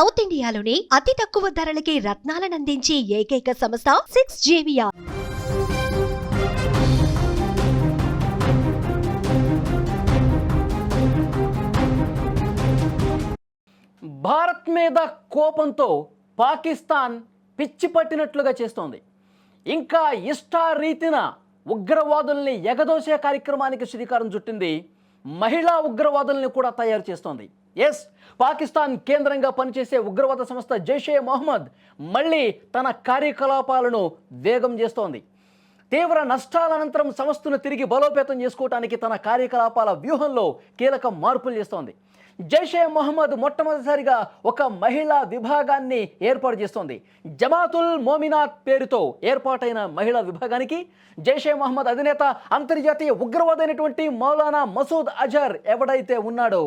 South ఇండియాలోని అతి తక్కువ ధరలకి రత్నాలనందించే ఏకైక సంస్థ సిక్స్ జేవియా భారత్ మీద కోపంతో పాకిస్తాన్ పిచ్చి పట్టినట్లుగా చేస్తోంది. ఇంకా ఇష్టారీతిన ఉగ్రవాదుల్ని ఎగదోసే కార్యక్రమానికి శ్రీకారం చుట్టింది మహిళా ఉగ్రవాదుల్ని కూడా తయారు చేస్తోంది. ఎస్ పాకిస్తాన్ కేంద్రంగా పనిచేసే ఉగ్రవాద సంస్థ జైషే మొహమ్మద్ మళ్ళీ తన కార్యకలాపాలను వేగం చేస్తోంది. తీవ్ర నష్టాల అనంతరం సంస్థను తిరిగి బలోపేతం చేసుకోవడానికి తన కార్యకలాపాల వ్యూహంలో కీలక మార్పులు చేస్తోంది. జైషే మొహమ్మద్ మొట్టమొదటిసారిగా ఒక మహిళా విభాగాన్ని ఏర్పాటు చేస్తోంది. జమాతుల్ మోమినాత్ పేరుతో ఏర్పాటైన మహిళా విభాగానికి జైషే మొహమ్మద్ అధినేత అంతర్జాతీయ ఉగ్రవాదైనటువంటి మౌలానా మసూద్ అజర్ ఎవడైతే ఉన్నాడో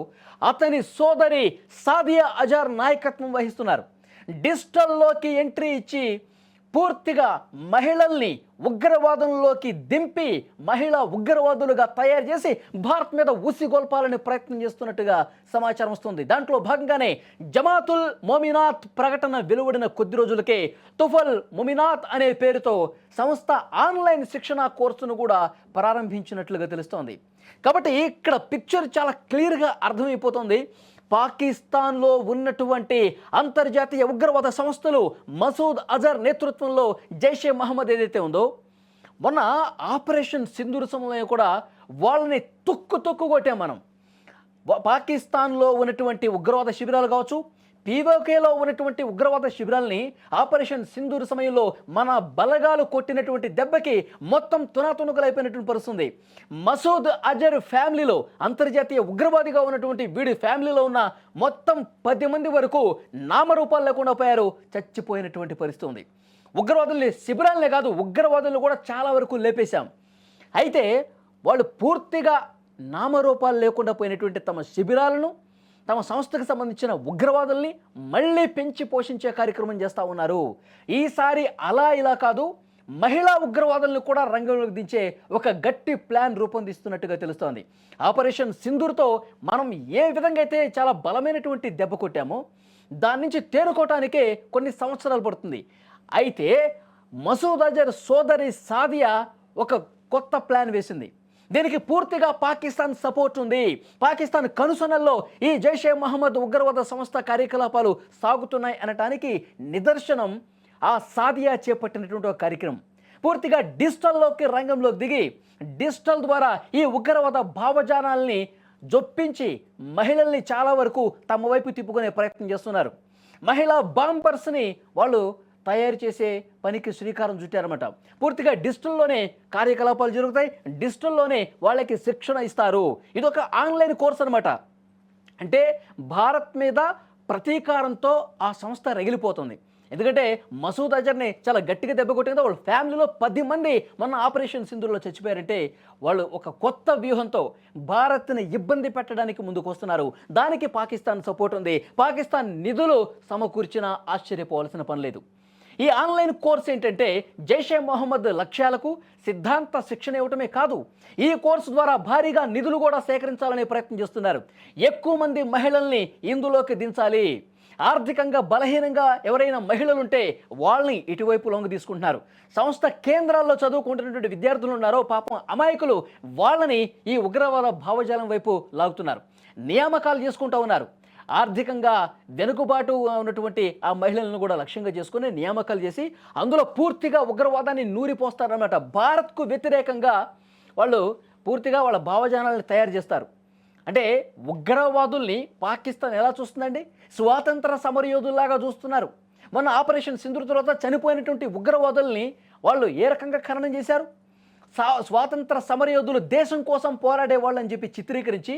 అతని సోదరి సాదియా అజర్ నాయకత్వం వహిస్తున్నారు. డిజిటల్లోకి ఎంట్రీ ఇచ్చి పూర్తిగా మహిళల్ని ఉగ్రవాదంలోకి దింపి మహిళా ఉగ్రవాదులుగా తయారు చేసి భారత్ మీద ఊసిగొల్పాలని ప్రయత్నం చేస్తున్నట్టుగా సమాచారం వస్తుంది. దాంట్లో భాగంగానే జమాతుల్ మొమినాత్ ప్రకటన వెలువడిన కొద్ది రోజులకే తుఫల్ మొమినాత్ అనే పేరుతో సంస్థ ఆన్లైన్ శిక్షణ కోర్సును కూడా ప్రారంభించినట్లుగా తెలుస్తోంది. కాబట్టి ఇక్కడ పిక్చర్ చాలా క్లియర్గా అర్థమైపోతుంది. పాకిస్తాన్లో ఉన్నటువంటి అంతర్జాతీయ ఉగ్రవాద సంస్థలు మసూద్ అజర్ నేతృత్వంలో జైషే మహమ్మద్ ఏదైతే ఉందో మొన్న ఆపరేషన్ సింధూర్ సమయంలో కూడా వాళ్ళని తొక్కు తొక్కు కొట్టాం మనం. పాకిస్తాన్లో ఉన్నటువంటి ఉగ్రవాద శిబిరాలు కావచ్చు పీఓకేలో ఉన్నటువంటి ఉగ్రవాద శిబిరాల్ని ఆపరేషన్ సింధూర్ సమయంలో మన బలగాలు కొట్టినటువంటి దెబ్బకి మొత్తం తునాతునుకలైపోయినటువంటి పరుస్తుంది మసూద్ అజర్ ఫ్యామిలీలో అంతర్జాతీయ ఉగ్రవాదిగా ఉన్నటువంటి వీడి ఫ్యామిలీలో ఉన్న మొత్తం పది మంది వరకు నామరూపాలు లేకుండా పోయారు చచ్చిపోయినటువంటి పరిస్థితి ఉంది ఉగ్రవాదుల్ని శిబిరాలనే కాదు ఉగ్రవాదులను కూడా చాలా వరకు లేపేశాం. అయితే వాళ్ళు పూర్తిగా నామరూపాలు లేకుండా పోయినటువంటి తమ శిబిరాలను తమ సంస్థకు సంబంధించిన ఉగ్రవాదుల్ని మళ్ళీ పెంచి పోషించే కార్యక్రమం చేస్తూ ఉన్నారు. ఈసారి అలా ఇలా కాదు మహిళా ఉగ్రవాదులను కూడా రంగంలోకి దించే ఒక గట్టి ప్లాన్ రూపొందిస్తున్నట్టుగా తెలుస్తోంది. ఆపరేషన్ సింధూర్తో మనం ఏ విధంగా అయితే చాలా బలమైనటువంటి దెబ్బ కొట్టామో దాని నుంచి తేరుకోవటానికే కొన్ని సంవత్సరాలు పడుతుంది. అయితే మసూద్ అజర్ సోదరి సాదియా ఒక కొత్త ప్లాన్ వేసింది. దీనికి పూర్తిగా పాకిస్తాన్ సపోర్ట్ ఉంది. పాకిస్తాన్ కనుసనల్లో ఈ జైషే మహమ్మద్ ఉగ్రవాద సంస్థ కార్యకలాపాలు సాగుతున్నాయి అనటానికి నిదర్శనం ఆ సాదియా చేపట్టినటువంటి ఒక కార్యక్రమం. పూర్తిగా డిజిటల్లోకి రంగంలోకి దిగి డిజిటల్ ద్వారా ఈ ఉగ్రవాద భావజానాల్ని జొప్పించి మహిళల్ని చాలా వరకు తమ వైపు తిప్పుకునే ప్రయత్నం చేస్తున్నారు. మహిళా బాంబర్స్ని వాళ్ళు తయారు చేసే పనికి శ్రీకారం చుట్టారన్నమాట. పూర్తిగా డిజిటల్లోనే కార్యకలాపాలు జరుగుతాయి. డిజిటల్లోనే వాళ్ళకి శిక్షణ ఇస్తారు. ఇది ఒక ఆన్లైన్ కోర్స్ అనమాట అంటే భారత్ మీద ప్రతీకారంతో ఆ సంస్థ రగిలిపోతుంది. ఎందుకంటే మసూద్ అజర్ని చాలా గట్టిగా దెబ్బ కొట్టింది వాళ్ళ ఫ్యామిలీలో పది మంది మొన్న ఆపరేషన్ సింధుల్లో చచ్చిపోయారంటే వాళ్ళు ఒక కొత్త వ్యూహంతో భారత్ని ఇబ్బంది పెట్టడానికి ముందుకు వస్తున్నారు. దానికి పాకిస్తాన్ సపోర్ట్ ఉంది. పాకిస్తాన్ నిధులు సమకూర్చినా ఆశ్చర్యపోవాల్సిన పని లేదు. ఈ ఆన్లైన్ కోర్స్ ఏంటంటే జైషే మొహమ్మద్ లక్ష్యాలకు సిద్ధాంత శిక్షణ ఇవ్వటమే కాదు ఈ కోర్సు ద్వారా భారీగా నిధులు కూడా సేకరించాలనే ప్రయత్నం చేస్తున్నారు. ఎక్కువ మంది మహిళల్ని ఇందులోకి దించాలి. ఆర్థికంగా బలహీనంగా ఎవరైనా మహిళలుంటే వాళ్ళని ఇటువైపు లొంగ తీసుకుంటున్నారు. సంస్థ కేంద్రాల్లో చదువుకుంటున్నటువంటి విద్యార్థులు ఉన్నారో పాపం అమాయకులు వాళ్ళని ఈ ఉగ్రవాద భావజాలం వైపు లాగుతున్నారు. నియామకాలు చేసుకుంటూ ఉన్నారు. ఆర్థికంగా వెనుకబాటు ఉన్నటువంటి ఆ మహిళలను కూడా లక్ష్యంగా చేసుకుని నియామకాలు చేసి అందులో పూర్తిగా ఉగ్రవాదాన్ని నూరిపోస్తారన్నమాట. భారత్కు వ్యతిరేకంగా వాళ్ళు పూర్తిగా వాళ్ళ భావజానాలను తయారు చేస్తారు. అంటే ఉగ్రవాదుల్ని పాకిస్తాన్ ఎలా చూస్తుందండి? స్వాతంత్ర సమరయోధుల్లాగా చూస్తున్నారు. మొన్న ఆపరేషన్ సింధు తర్వాత చనిపోయినటువంటి ఉగ్రవాదుల్ని వాళ్ళు ఏ రకంగా ఖననం చేశారు? సా స్వాతంత్ర సమరయోధులు దేశం కోసం పోరాడే వాళ్ళని చెప్పి చిత్రీకరించి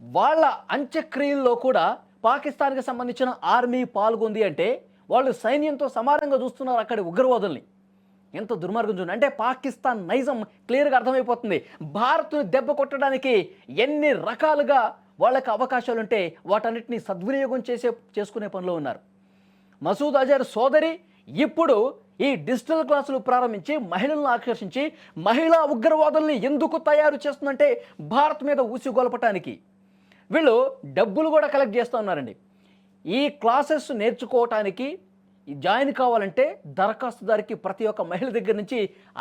వాళ్ళ అంత్యక్రియల్లో కూడా పాకిస్తాన్కి సంబంధించిన ఆర్మీ పాల్గొంది అంటే వాళ్ళు సైన్యంతో సమానంగా చూస్తున్నారు అక్కడి ఉగ్రవాదుల్ని. ఎంత దుర్మార్గం చూడండి. అంటే పాకిస్తాన్ నైజం క్లియర్గా అర్థమైపోతుంది. భారత్ను దెబ్బ కొట్టడానికి ఎన్ని రకాలుగా వాళ్ళకి అవకాశాలు ఉంటే వాటన్నిటిని సద్వినియోగం చేసే చేసుకునే పనిలో ఉన్నారు. మసూద్ అజర్ సోదరి ఇప్పుడు ఈ డిజిటల్ క్లాసులు ప్రారంభించి మహిళలను ఆకర్షించి మహిళా ఉగ్రవాదుల్ని ఎందుకు తయారు చేస్తుందంటే భారత్ మీద ఊసిగొలపటానికి. వీళ్ళు డబ్బులు కూడా కలెక్ట్ చేస్తూ ఉన్నారండి. ఈ క్లాసెస్ నేర్చుకోవటానికి జాయిన్ కావాలంటే దరఖాస్తుదారికి ప్రతి ఒక్క మహిళ దగ్గర నుంచి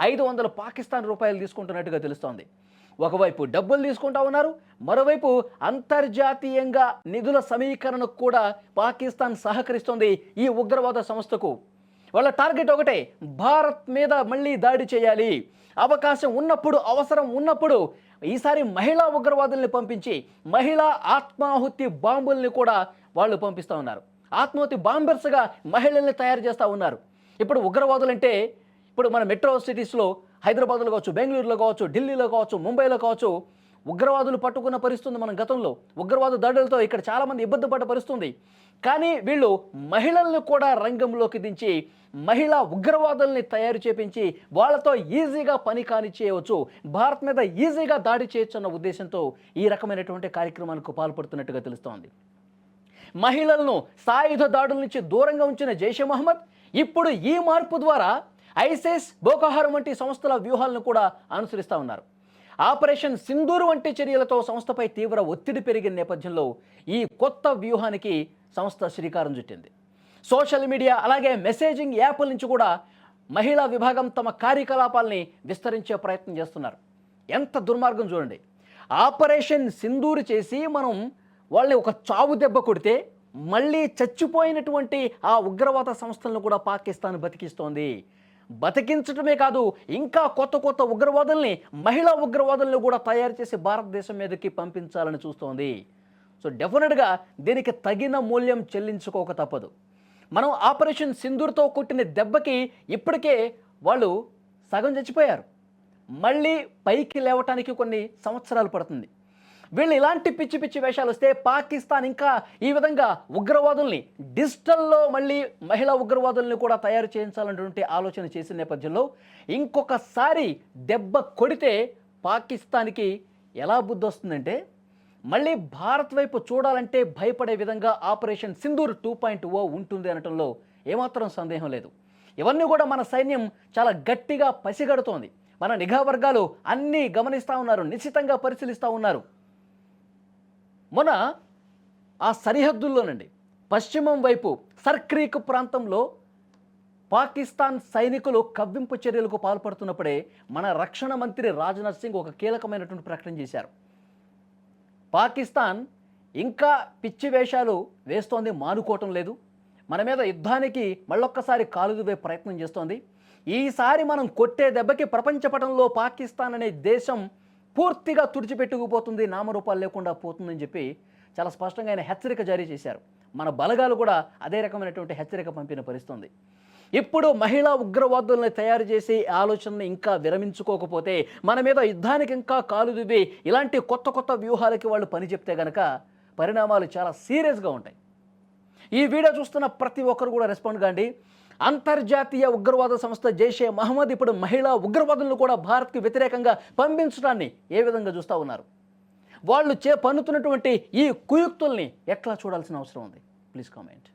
ఐదు వందల పాకిస్తాన్ రూపాయలు తీసుకుంటున్నట్టుగా తెలుస్తోంది. ఒకవైపు డబ్బులు తీసుకుంటా ఉన్నారు మరోవైపు అంతర్జాతీయంగా నిధుల సమీకరణకు కూడా పాకిస్తాన్ సహకరిస్తోంది ఈ ఉగ్రవాద సంస్థకు. వాళ్ళ టార్గెట్ ఒకటే భారత్ మీద మళ్ళీ దాడి చేయాలి. అవకాశం ఉన్నప్పుడు అవసరం ఉన్నప్పుడు ఈసారి మహిళా ఉగ్రవాదుల్ని పంపించి మహిళా ఆత్మాహుతి బాంబుల్ని కూడా వాళ్ళు పంపిస్తూ ఉన్నారు. ఆత్మాహుతి బాంబర్స్గా మహిళల్ని తయారు చేస్తూ ఉన్నారు. ఇప్పుడు ఉగ్రవాదులు అంటే ఇప్పుడు మన మెట్రో సిటీస్లో హైదరాబాద్లో కావచ్చు బెంగళూరులో కావచ్చు ఢిల్లీలో కావచ్చు ముంబైలో కావచ్చు ఉగ్రవాదులు పట్టుకున్న పరిస్థితుంది మన గతంలో. ఉగ్రవాద దాడులతో ఇక్కడ చాలామంది ఇబ్బంది పడ్డ పరిస్థితుంది. కానీ వీళ్ళు మహిళల్ని కూడా రంగంలోకి దించి మహిళా ఉగ్రవాదుల్ని తయారు చేపించి వాళ్ళతో ఈజీగా పని కాని చేయవచ్చు భారత్ మీద ఈజీగా దాడి చేయొచ్చు అన్న ఉద్దేశంతో ఈ రకమైనటువంటి కార్యక్రమాలకు పాల్పడుతున్నట్టుగా తెలుస్తోంది. మహిళలను సాయుధ దాడుల నుంచి దూరంగా ఉంచిన జైషే మహమ్మద్ ఇప్పుడు ఈ మార్పు ద్వారా ఐసిస్ బోకహారం వంటి సంస్థల వ్యూహాలను కూడా అనుసరిస్తూ ఉన్నారు. ఆపరేషన్ సింధూర్ వంటి చర్యలతో సంస్థపై తీవ్ర ఒత్తిడి పెరిగిన నేపథ్యంలో ఈ కొత్త వ్యూహానికి సంస్థ శ్రీకారం చుట్టింది. సోషల్ మీడియా అలాగే మెసేజింగ్ యాప్ల నుంచి కూడా మహిళా విభాగం తమ కార్యకలాపాల్ని విస్తరించే ప్రయత్నం చేస్తున్నారు. ఎంత దుర్మార్గం చూడండి. ఆపరేషన్ సింధూరు చేసి మనం వాళ్ళని ఒక చావు దెబ్బ కొడితే మళ్ళీ చచ్చిపోయినటువంటి ఆ ఉగ్రవాద సంస్థలను కూడా పాకిస్తాన్ బతికిస్తోంది. బతికించడమే కాదు ఇంకా కొత్త కొత్త ఉగ్రవాదుల్ని మహిళా ఉగ్రవాదులను కూడా తయారు చేసి భారతదేశం మీదకి పంపించాలని చూస్తోంది. సో డెఫినెట్గా దీనికి తగిన మూల్యం చెల్లించుకోక తప్పదు. మనం ఆపరేషన్ సింధూర్తో కొట్టిన దెబ్బకి ఇప్పటికే వాళ్ళు సగం చచ్చిపోయారు. మళ్ళీ పైకి లేవటానికి కొన్ని సంవత్సరాలు పడుతుంది. వీళ్ళు ఇలాంటి పిచ్చి పిచ్చి వేషాలు వస్తే పాకిస్తాన్ ఇంకా ఈ విధంగా ఉగ్రవాదుల్ని డిజిటల్లో మళ్ళీ మహిళా ఉగ్రవాదుల్ని కూడా తయారు చేయించాలన్నటువంటి ఆలోచన చేసిన నేపథ్యంలో ఇంకొకసారి దెబ్బ కొడితే పాకిస్తాన్కి ఎలా బుద్ధి వస్తుందంటే మళ్ళీ భారత్ వైపు చూడాలంటే భయపడే విధంగా operation Sindoor two point o ఉంటుంది అనటంలో ఏమాత్రం సందేహం లేదు. ఇవన్నీ కూడా మన సైన్యం చాలా గట్టిగా పసిగడుతోంది. మన నిఘా వర్గాలు అన్నీ గమనిస్తూ ఉన్నారు నిశ్చితంగా పరిశీలిస్తూ ఉన్నారు. మొన్న ఆ సరిహద్దుల్లోనండి పశ్చిమం వైపు సర్క్రీక్ ప్రాంతంలో పాకిస్తాన్ సైనికులు కవ్వింపు చర్యలకు పాల్పడుతున్నప్పుడే మన రక్షణ మంత్రి రాజ్నాథ్ సింగ్ ఒక కీలకమైనటువంటి ప్రకటన చేశారు. పాకిస్తాన్ ఇంకా పిచ్చి వేషాలు వేస్తోంది మానుకోవటం లేదు. మన మీద యుద్ధానికి మళ్ళొక్కసారి కాలుదువే ప్రయత్నం చేస్తోంది. ఈసారి మనం కొట్టే దెబ్బకి ప్రపంచపటంలో పాకిస్తాన్ అనే దేశం పూర్తిగా తుడిచిపెట్టుకుపోతుంది నామరూపాలు లేకుండా పోతుందని చెప్పి చాలా స్పష్టంగా ఆయన హెచ్చరిక జారీ చేశారు. మన బలగాలు కూడా అదే రకమైనటువంటి హెచ్చరిక పంపిన పరిస్థితుంది. ఇప్పుడు మహిళా ఉగ్రవాదుల్ని తయారు చేసి ఆలోచనని ఇంకా విరమించుకోకపోతే మన మీద యుద్ధానికి ఇంకా కాలు దువ్వి ఇలాంటి కొత్త కొత్త వ్యూహాలకి వాళ్ళు పని చెప్తే గనక పరిణామాలు చాలా సీరియస్గా ఉంటాయి. ఈ వీడియో చూస్తున్న ప్రతి ఒక్కరు కూడా రెస్పాండ్ కాండి అంతర్జాతీయ ఉగ్రవాద సంస్థ జైషే మహమ్మద్ ఇప్పుడు మహిళా ఉగ్రవాదులను కూడా భారత్కి వ్యతిరేకంగా పంపించడాన్ని ఏ విధంగా చూస్తూ ఉన్నారు? వాళ్ళు చే పన్నుతున్నటువంటి ఈ కుయుక్తుల్ని ఎట్లా చూడాల్సిన అవసరం ఉంది? Please comment.